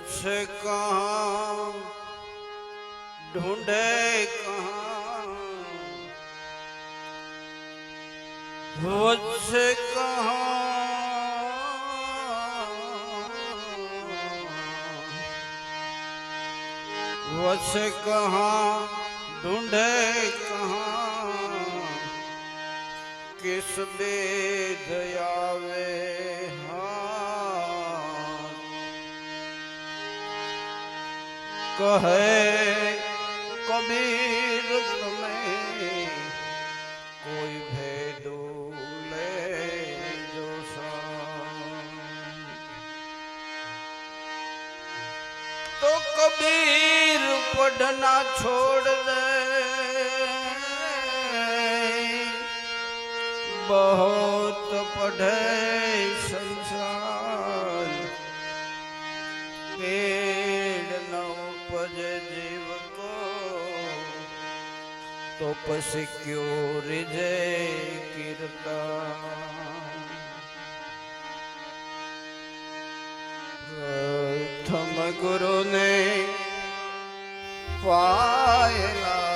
मुझसे कहाँ ढूंढे कहाँ? कहाँ कहाँ ढूंढे कहाँ? किस बेद आवे કહે કબીર તમે કોઈ ભેદો લે તો કબીર પઢના છોડ દે બહોત પઢે સંસાર. તો પછી ક્યો રીજે કીર્તન. પ્રથમ ગુરુને પાયલા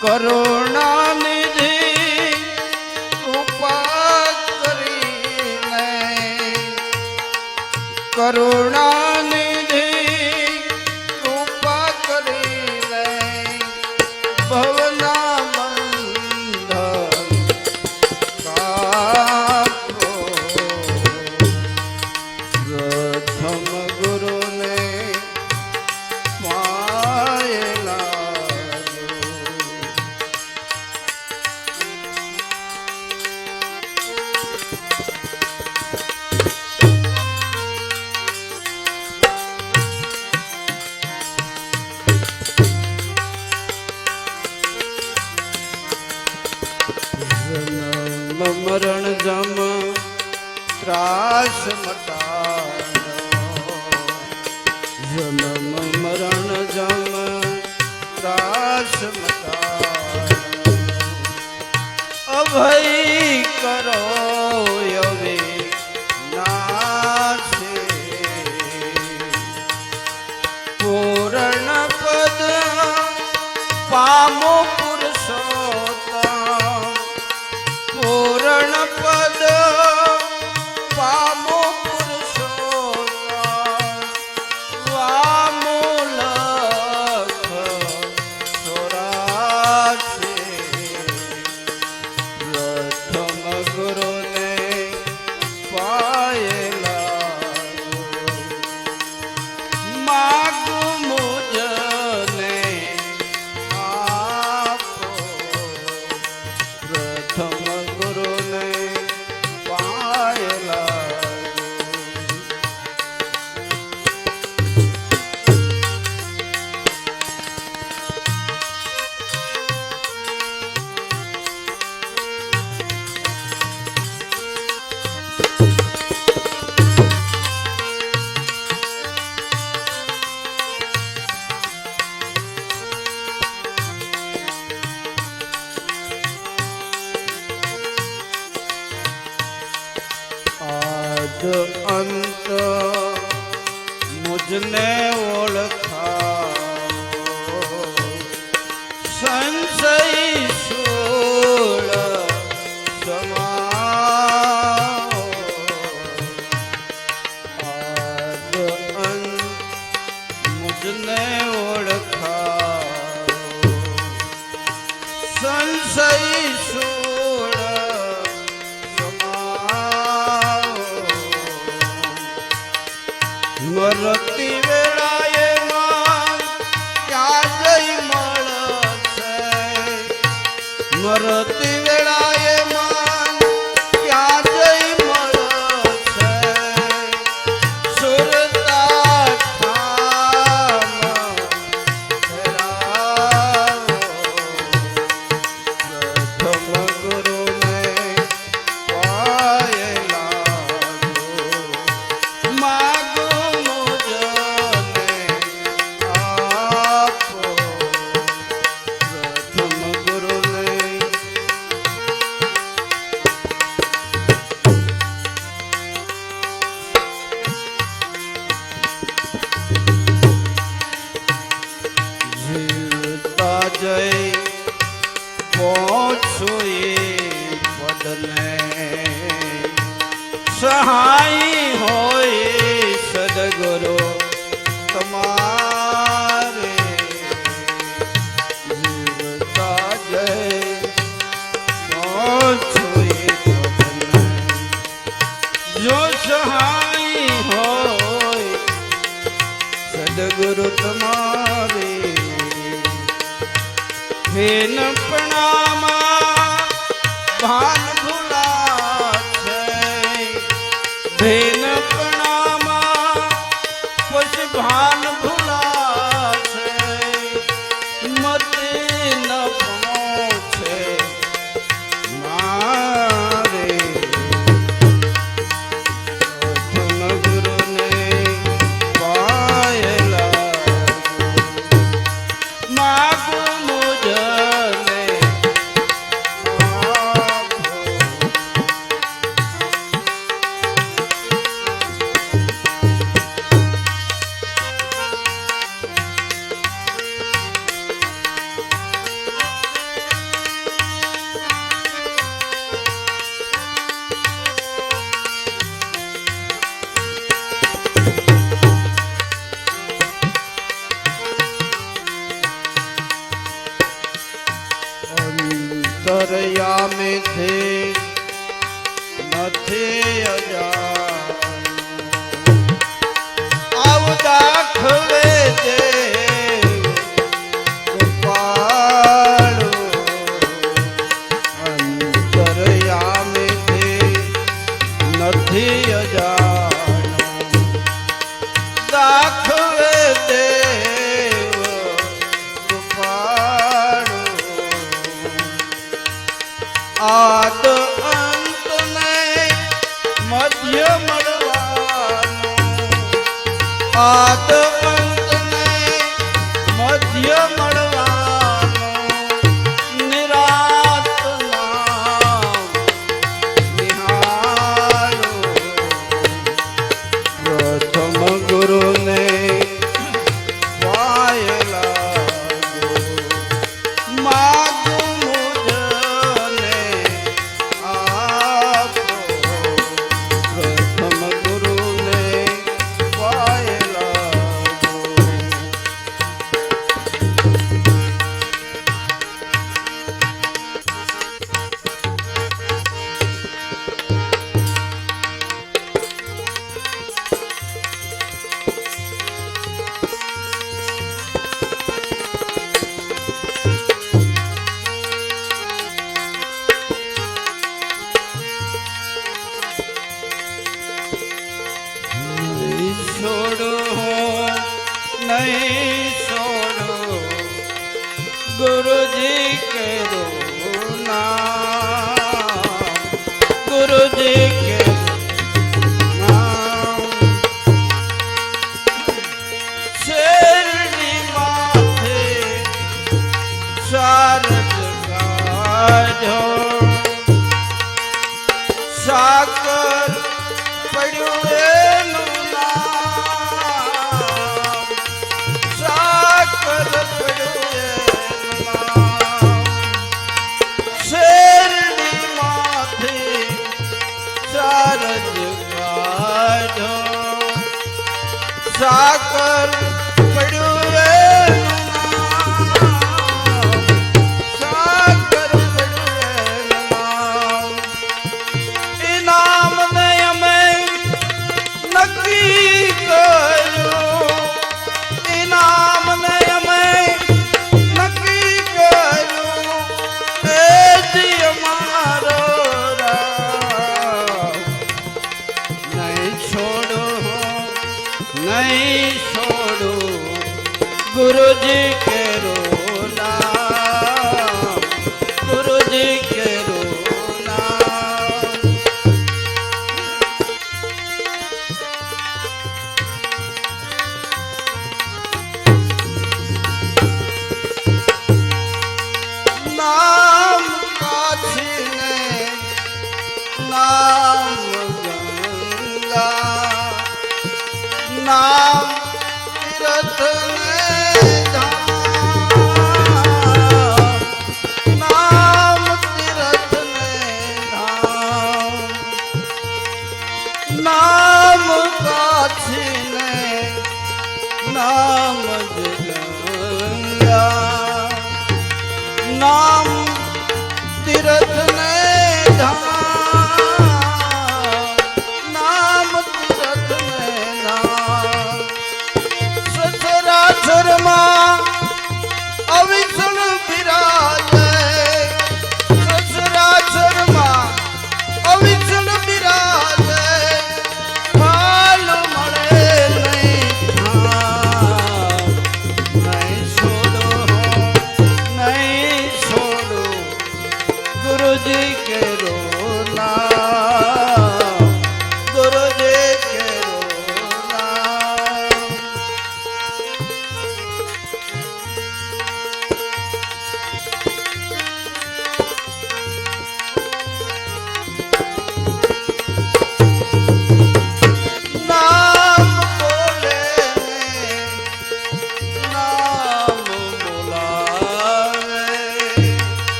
કરુણા નિધિ કૃપા કરીને કરુણા અંત મુજને ઓળખાવો রাখ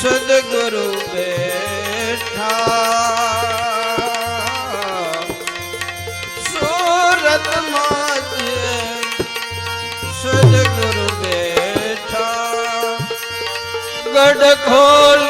સદગુરુ બેઠા. સુરત મધ્યે સદગુરુ બેઠા. ગઢ ખોલ